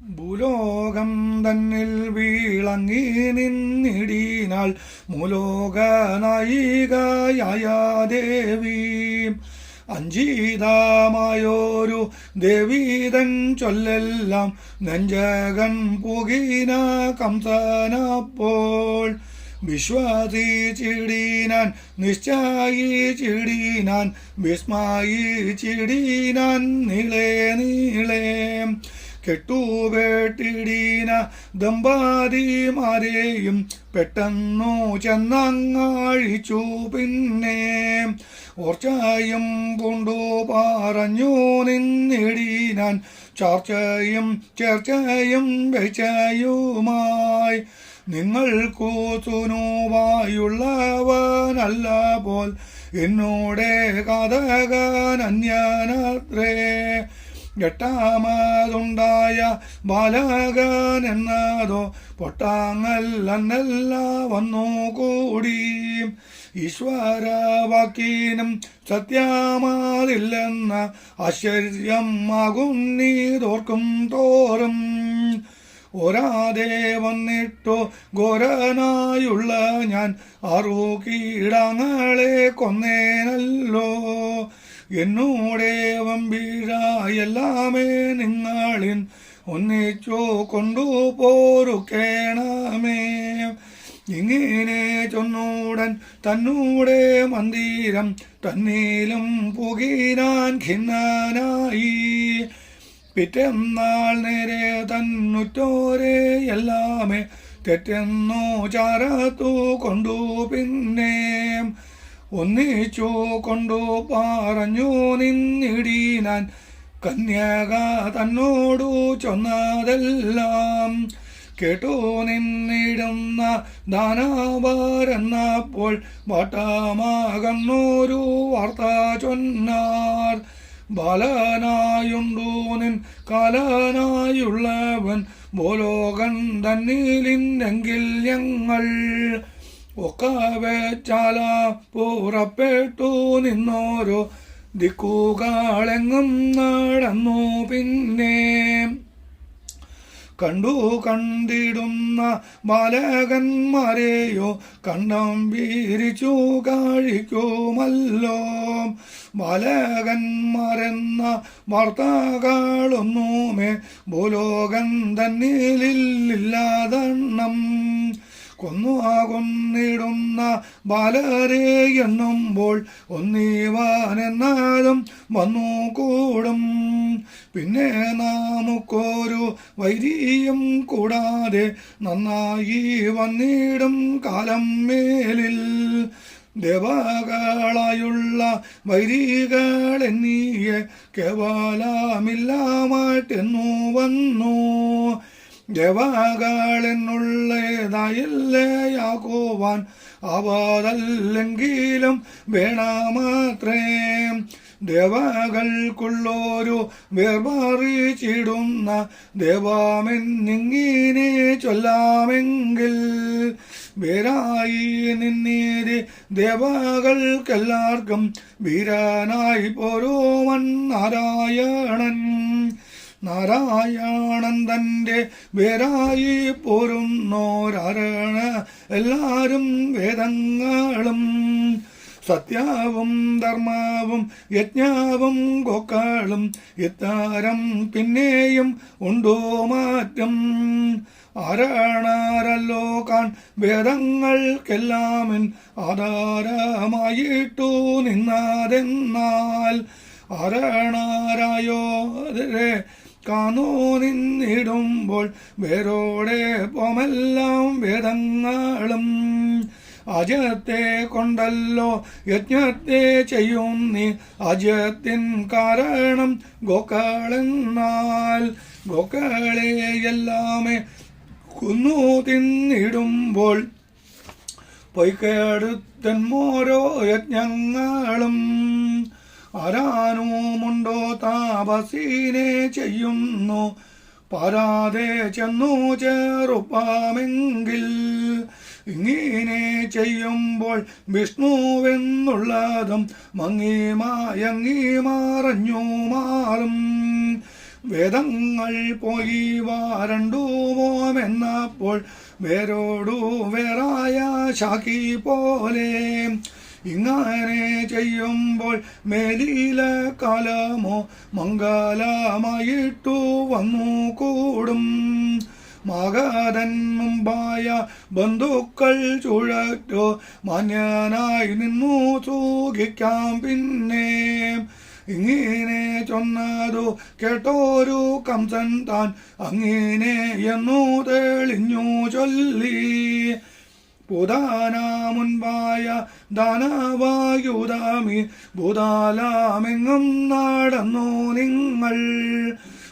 ഭൂലോകം തന്നിൽ വീളങ്ങി നിന്നിടീനാൾ മുലോക നായികയായ ദേവി അഞ്ചീതമായോരു ദേവീതൻ ചൊല്ലെല്ലാം നെഞ്ചകൻ പുകീന കംസനപ്പോൾ. വിശ്വാസി ചിടീനാൻ നിശ്ചായി ചിടീനാൻ വിസ്മായി ചിടീനാൻ നീളേ നീളേ. കെട്ടുകെട്ടിടീന ദമ്പാതിമാരെയും പെട്ടെന്നു ചെന്നങ്ങാഴിച്ചു പിന്നെ ഓർച്ചയും കൊണ്ടു പറഞ്ഞു നിന്നിടീനാൻ ചോർച്ചയും ചേർച്ചയും വെച്ചയുമായി. നിങ്ങൾക്കു സുനുവായുള്ളവനല്ല പോൽ എന്നോടെ കഥകൻ അന്യനത്രേ എട്ടാമതുണ്ടായ ബാലകൻ എന്നതോ പൊട്ടാങ്ങല്ലന്നല്ല വന്നു കൂടി. ഈശ്വരവാക്കീനും സത്യമാതില്ലെന്ന ആശ്ചര്യമാകും നീതോർക്കും തോറും. ഒരാതെ വന്നിട്ടോ ഘോരനായുള്ള ഞാൻ ആറു കീടങ്ങളെ കൊന്നേനല്ലോ. എന്നൂടെ വമ്പീഴ എല്ലാമേ നിങ്ങളിൻ ഒന്നിച്ചു കൊണ്ടുപോരുക്കേണമേ ഇങ്ങനെ ചൊന്നൂടൻ തന്നൂടെ മന്ദിരം തന്നീലും പുകീനാൻ ഖിന്നനായി. പിറ്റെന്നാൾ നേരെ തന്നുറ്റോരെ എല്ലാമേ തെറ്റെന്നു ചാരത്തു കൊണ്ടു പിന്നെ. ഒന്നിച്ചു കൊണ്ടു പറഞ്ഞു നിന്നിടീനാൻ കന്യക തന്നോടു ചൊന്നതെല്ലാം. കേട്ടു നിന്നിടുന്ന ദാനവരെന്നപ്പോൾ വട്ടമാകുന്നൊരു വാർത്ത ചൊന്നാർ. ബാലനായുണ്ടു നിൻ കാലനായുള്ളവൻ ബോലോകൻ തന്നിലിന്നെങ്കിൽ ഞങ്ങൾ ഒക്കെ വെച്ചാല പുറപ്പെട്ടു നിന്നോരോ ദിക്കുകാളെങ്ങും നടന്നു പിന്നെ. കണ്ടു കണ്ടിടുന്ന ബാലകന്മാരെയോ കണ്ടം വീരിച്ചു കഴിക്കുമല്ലോ. ബാലകന്മാരെന്ന വാർത്തകളൊന്നുമേ ഭൂലോകൻ തന്നിലില്ലാതെണ്ണം കൊന്നു ആകുന്നിടുന്ന ബാലരെ എണ്ണുമ്പോൾ ഒന്നീവാനെന്നാലും വന്നു കൂടും. പിന്നെ നമുക്കൊരു വൈരിയും കൂടാതെ നന്നായി വന്നിടും കാലം മേലിൽ. ദേവകളായുള്ള വൈരികളെന്നീയെ കേവലമില്ലാമാട്ടെന്നു വന്നു. ദേവകളെന്നുള്ളതായില്ലേയാക്കുവാൻ അവതല്ലെങ്കിലും വേണമാത്രേ. ദേവകൾക്കുള്ളൊരു വേർമാറിച്ചിടുന്ന ദേവാമെന്നിങ്ങനെ ചൊല്ലാമെങ്കിൽ വേരായി നിന്നീതി ദേവകൾക്കെല്ലാവർക്കും വീരനായി പോരോമൻ നാരായണൻ. നാരായണൻ വേരായി പോരുന്നോരാരണ എല്ലാരും വേദങ്ങളും. സത്യാവും ധർമാവും യജ്ഞാവും ഗോക്കാളും ഇത്താരം പിന്നെയും ഉണ്ടോ മാറ്റം? ആരാണാരല്ലോ കാൺ വേദങ്ങൾക്കെല്ലാമിൻ ആധാരമായിട്ടു നിന്നാതെന്നാൽ ആരാണാരായോ കാണൂ നിന്നിടുമ്പോൾ വേരോടെ പോമെല്ലാം വേദങ്ങളും. അജയത്തെ കൊണ്ടല്ലോ യജ്ഞത്തെ ചെയ്യും നീ അജയത്തിൻ കാരണം ഗോക്കാളെ എല്ലാമേ കുന്നു തിന്നിടുമ്പോൾ. പൊയ്ക്കെടുത്തന്മോരോ യജ്ഞങ്ങളും. ആരാനുമുണ്ടോ താപസീനെ ചെയ്യുന്നു. പാരാതെ ചെന്നു ചെറുപ്പാമെങ്കിൽ ഇങ്ങനെ ചെയ്യുമ്പോൾ വിഷ്ണുവെന്നുള്ളതും മങ്ങി മായങ്ങി മറഞ്ഞു മാറും. വേദങ്ങൾ പോയി വാരണ്ടുവോമെന്നപ്പോൾ വേരോടു വേറായ ശാഖി പോലെ ഇങ്ങനെ ചെയ്യുമ്പോൾ മേലില കാലമോ മംഗലമായിട്ടു വന്നു കൂടും. മകതൻ മുമ്പായ ബന്ധുക്കൾ ചുഴറ്റോ മാന്യനായി നിന്നു സൂഖിക്കാം പിന്നെ. ഇങ്ങനെ ചൊന്നതു കേട്ടോരു കംസൻ താൻ അങ്ങനെ എന്നു തെളിഞ്ഞു ചൊല്ലി. പുതാന ദാനവായുതാമി ഭൂതാലാമെങ്ങും നടന്നു നിങ്ങൾ.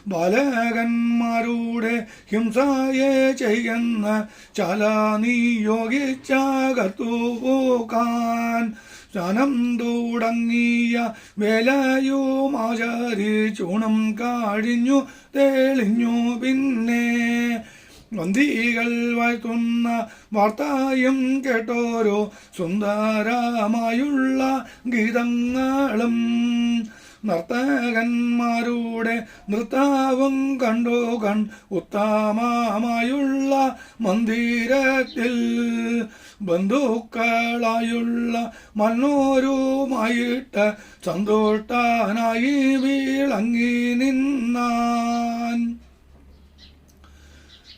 ബാലകന്മാരുടെ ഹിംസയെ ചെയ്യുന്ന ചല നിയോഗിച്ചകത്തു പോകാൻ. സ്നാനം തുടങ്ങിയ വേലയുമാചരിച്ചൂണം കാഴിഞ്ഞു തെളിഞ്ഞു പിന്നെ വന്തികൾ വാഴ്ത്തുന്ന വാർത്തയും കേട്ടോരോ സുന്ദരമായുള്ള ഗീതങ്ങളും. നർത്തകന്മാരുടെ നൃത്തവും കണ്ടു കൺ ഉത്തമമായുള്ള മന്ദിരത്തിൽ. ബന്ധുക്കളായുള്ള മണ്ണോരുമായിട്ട് സന്തോഷ്ടനായി വീളങ്ങി നിന്നാൻ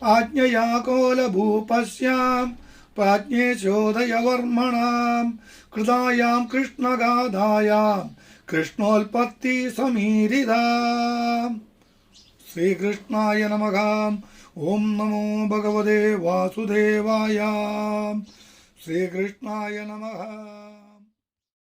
ആജ്ഞയാ കോലഭൂപശ്യാം പ്രാജ്ഞേശോദയവർമ്മണാം കൃതായാം കൃഷ്ണഗാഥായാം കൃഷ്ണോൽപത്തി സമീരിതാം ശ്രീകൃഷ്ണായ നമകാം ഓം നമോ ഭഗവതേ വാസുദേവായ ശ്രീകൃഷ്ണായ നമഃ